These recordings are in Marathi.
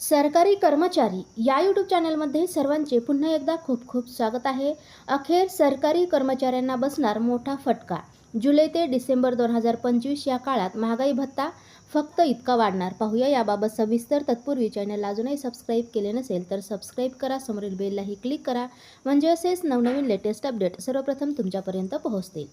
सरकारी कर्मचारी या यूट्यूब चॅनलमध्ये सर्वांचे पुन्हा एकदा खूप खूप स्वागत आहे. अखेर सरकारी कर्मचाऱ्यांना बसणार मोठा फटका. जुलै ते डिसेंबर दोन हजार पंचवीस या काळात महागाई भत्ता फक्त इतका वाढणार. पाहूया याबाबत सविस्तर तत्पूर्वी चॅनल अजूनही सबस्क्राईब केले नसेल तर सबस्क्राईब करा. समोरील बेललाही क्लिक करा. म्हणजे असेच नवनवीन लेटेस्ट अपडेट सर्वप्रथम तुमच्यापर्यंत पोहोचतील.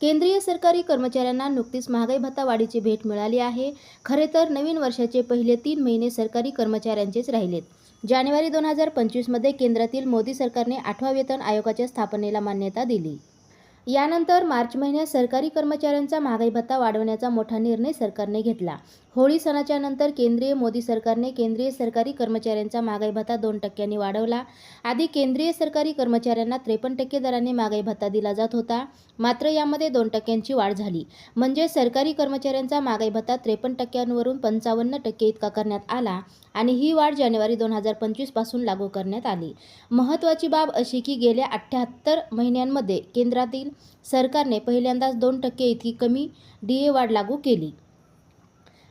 केंद्रीय सरकारी कर्मचाऱ्यांना नुकतीच महागाई भत्ता वाढीची भेट मिळाली आहे. खरे तर नवीन वर्षाचे पहिले तीन महिने सरकारी कर्मचाऱ्यांचेच राहिलेत. जानेवारी दोन हजार पंचवीसमध्ये केंद्रातील मोदी सरकारने आठवा वेतन आयोगाच्या स्थापनेला मान्यता दिली. यानंतर मार्च महिन्यात सरकारी कर्मचाऱ्यांचा महागाई भत्ता वाढवण्याचा मोठा निर्णय सरकारने घेतला. होळी सणाच्या नंतर केंद्रीय मोदी सरकारने केंद्रीय सरकारी कर्मचाऱ्यांचा महागाई भत्ता दोन टक्क्यांनी वाढवला. आधी केंद्रीय सरकारी कर्मचाऱ्यांना त्रेपन्न टक्के दराने महागाई भत्ता दिला जात होता. मात्र यामध्ये दोन टक्क्यांची वाढ झाली. म्हणजे सरकारी कर्मचाऱ्यांचा महागाई भत्ता त्रेपन्न टक्क्यांवरून पंचावन्न टक्के इतका करण्यात आला आणि ही वाढ जानेवारी दोन हजार पंचवीसपासून लागू करण्यात आली. महत्त्वाची बाब अशी की गेल्या अठ्ठ्याहत्तर महिन्यांमध्ये केंद्रातील सरकारने पहिल्यांदाच दोन टक्के इतकी कमी डी ए वाढ लागू केली.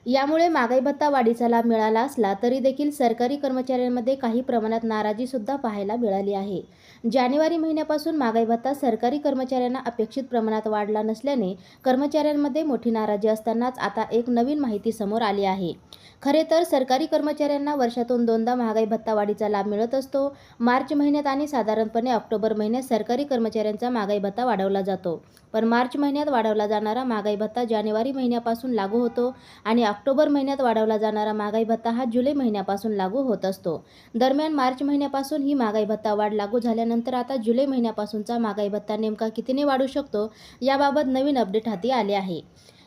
यामुळे महागाई भत्ता वाढीचा लाभ मिळाला असला तरी देखील सरकारी कर्मचाऱ्यांमध्ये काही प्रमाणात नाराजीसुद्धा पाहायला मिळाली आहे. जानेवारी महिन्यापासून महागाई भत्ता सरकारी कर्मचाऱ्यांना अपेक्षित प्रमाणात वाढला नसल्याने कर्मचाऱ्यांमध्ये मोठी नाराजी असतानाच आता एक नवीन माहिती समोर आली आहे. खरे तर सरकारी कर्मचाऱ्यांना वर्षातून दोनदा महागाई भत्ता वाढीचा लाभ मिळत असतो. मार्च महिन्यात आणि साधारणपणे ऑक्टोबर महिन्यात सरकारी कर्मचाऱ्यांचा महागाई भत्ता वाढवला जातो. पण मार्च महिन्यात वाढवला जाणारा महागाई भत्ता जानेवारी महिन्यापासून लागू होतो आणि ऑक्टोबर महिन्यात वाढवला जाणारा महागाई भत्ता हा जुलै महिन्यापासून लागू होत असतो. दरम्यान मार्च महिन्यापासून ही महागाई भत्ता वाढ लागू झाल्यानंतर आता जुलै महिन्यापासूनचा महागाई भत्ता नेमका कितीने वाढू शकतो याबाबत नवीन अपडेट हाती आले आहे.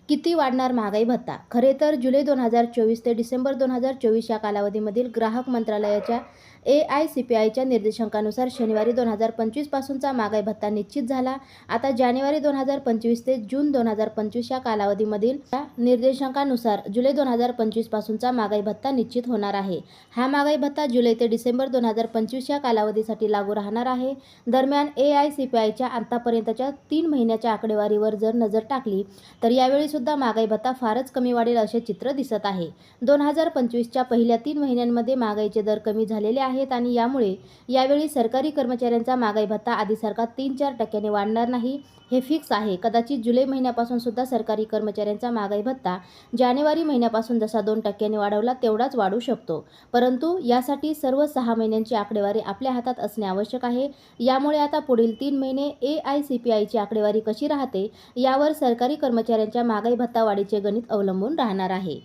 किती वाढणार महागाई भत्ता? खरे तर जुलै दोन हजार चोवीस ते डिसेंबर दोन हजार चोवीस या कालावधीमधील ग्राहक मंत्रालयाच्या ए आय सी पी आयच्या निर्देशांकानुसार शनिवारी दोन हजार पंचवीसपासूनचा महागाई भत्ता निश्चित झाला. आता जानेवारी दोन हजार पंचवीस ते जून दोन हजार पंचवीस या कालावधीमधील निर्देशांकानुसार जुलै दोन हजार पंचवीसपासूनचा महागाई भत्ता निश्चित होणार आहे. हा महागाई भत्ता जुलै ते डिसेंबर दोन हजार पंचवीस या कालावधीसाठी लागू राहणार आहे. दरम्यान ए आय सी पी आयच्या आतापर्यंतच्या तीन महिन्याच्या आकडेवारीवर जर नजर टाकली तर यावेळी सुद्धा महागाई भत्ता फारच कमी वाढेल असे चित्र दिसत आहे. दोन हजार पंचवीसच्या पहिल्या तीन महिन्यांमध्ये महागाईचे दर कमी झालेले आहेत आणि यामुळे यावेळी सरकारी कर्मचाऱ्यांचा महागाई भत्ता आधीसारखा तीन चार टक्क्याने वाढणार नाही हे फिक्स आहे. कदाचित जुलै महिन्यापासून सुद्धा सरकारी कर्मचाऱ्यांचा महागाई भत्ता जानेवारी महिन्यापासून जसा दोन टक्क्यांनी वाढवला तेवढाच वाढू शकतो. परंतु यासाठी सर्व सहा महिन्यांची आकडेवारी आपल्या हातात असणे आवश्यक आहे. यामुळे आता पुढील तीन महिने ए आय सी पी आयची आकडेवारी कशी राहते यावर सरकारी कर्मचाऱ्यांच्या महागाई भत्ता वाढीचे गणित अवलंबून राहणार आहे.